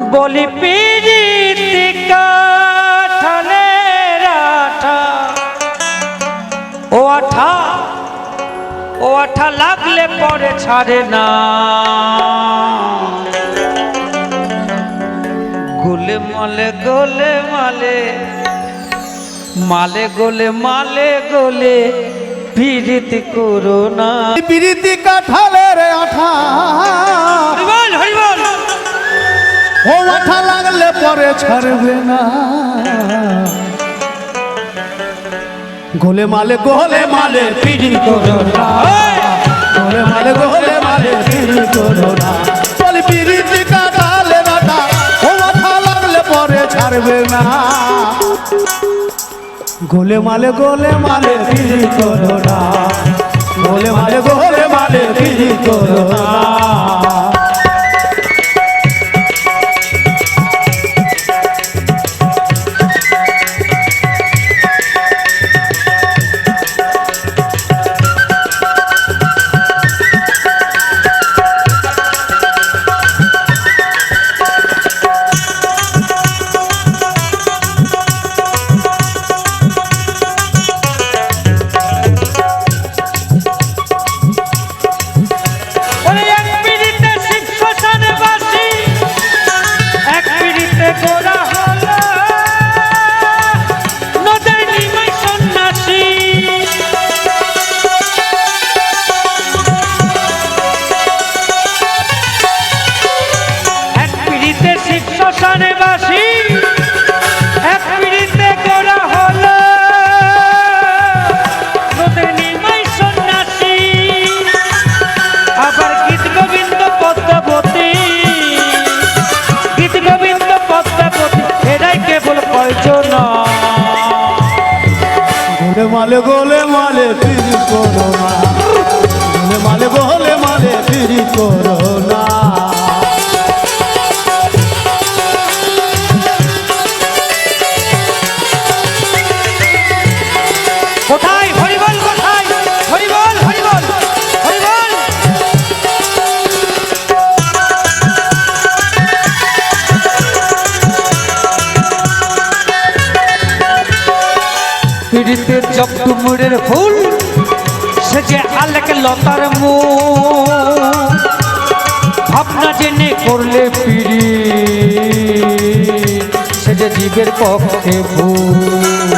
বলি ও আঠা ও আঠা লাগলে পরে ছাড়ে না। গোলে মালে গোলে মালে মালে গোলে মালে গোলে পিরিতি করো না। পিরিতি কাঠালের আঠা ও লাগলে পরে ছাড়বে না। গোলে মালে গোলে মালে পিড়ি করো গোলে মালে গোলে মালে পিড়ি করো না। বলি কাঠালের আঠা ও আঠা লাগলে পরে ছাড়বে না। গোলে মালে গোলে মালে পিড়ি করো না। গোলে মালে গোলে মালে পিড়ি করো না। গোলে মালে পিড়ি করো না জগদুমুরের ফুল, সে আলেক লতার মুখ। ভাবনা জেনে করলে পিড়ি, সে যে জীবের পক্ষে ভুল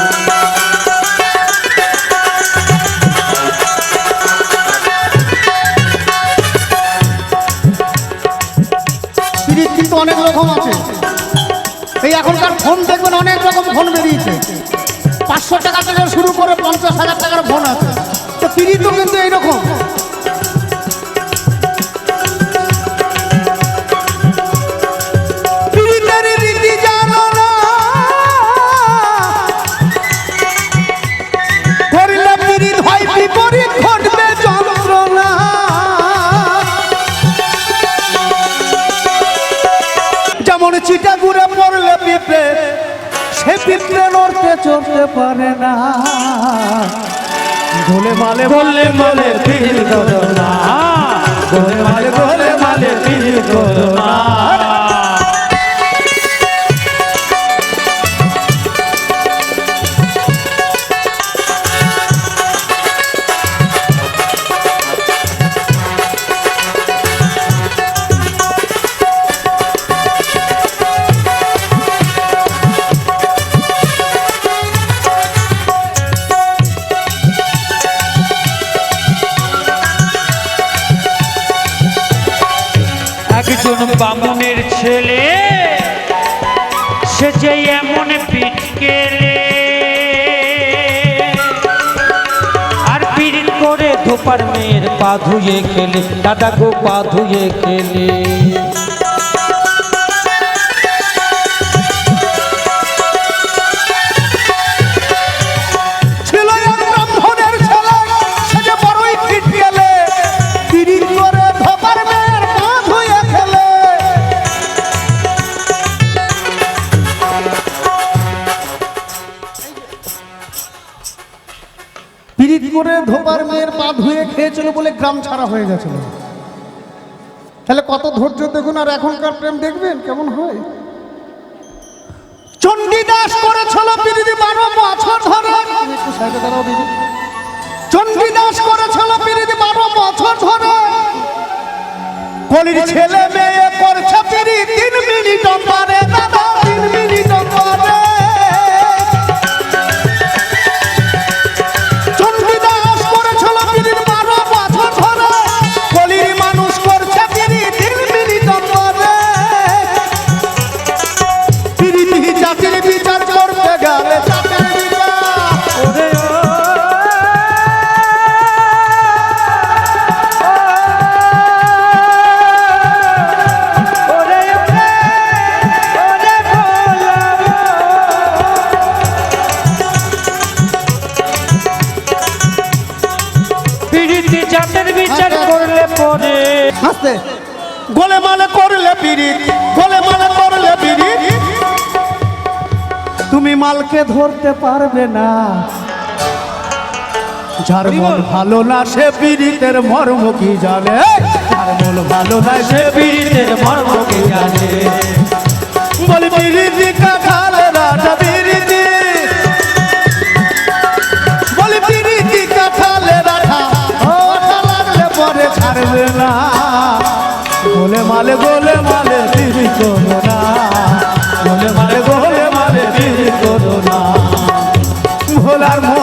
অনেক রকম আছে। এই এখনকার ফোন দেখবেন অনেক রকম ফোন বেরিয়েছে। পাঁচশো টাকা থেকে শুরু করে পঞ্চাশ হাজার টাকার ফোন পিঁপড়ে নড়তে চড়তে পারে না। ভোলে মালে বললে মালে ফিল করো না। ভোলে মালে গোলে মালে ফিল করো বামুনের ছেলে। সে যে এমন পিটকেলে। আর পিড়িত করে ধোপার মেয়ের পা ধুয়ে খেলে, দাদা গো পা ধুয়ে খেলে। করে ধোপার মেয়ের পা ধুয়ে খেয়েছিল বলে গ্রাম ছাড়া হয়ে গেছিল। তাহলে কত ধৈর্য দেখুন আর এখনকার প্রেম দেখবেন? কেমন হয়? চণ্ডীদাস করেছিল পিরিতি বারো বছর ধরে। চণ্ডীদাস করেছিল পিরিতি বারো বছর ধরে। কলির ছেলে মেয়ে করছে পিরি তিন মিনিট পারে দাদা। তিন মালে করলে তুমি মালকে ধরতে পারবে না। যার মন ভালো না সে পীড়িতের মর্ম কি জানে? যার মন ভালো না সে পিড়িতের মর্ম কে জানে? বলি কাঁঠালে বলি কাঁঠালে লাগলে পরে ছাড়বে না। মালে পিরি করো না গোলে মালে গোলে মালে পিরি করো না ভোলার বলি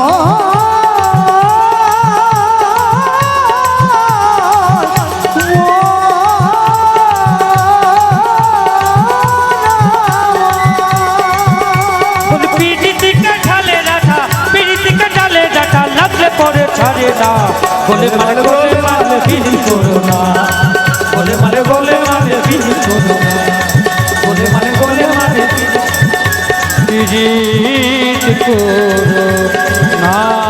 লাগলে পরে ছাড়ে না। বলে মারে গোলে মারলে পিড়ি করো না বলে মারে গোলে মারলে পিড়ি করো না জিত করো না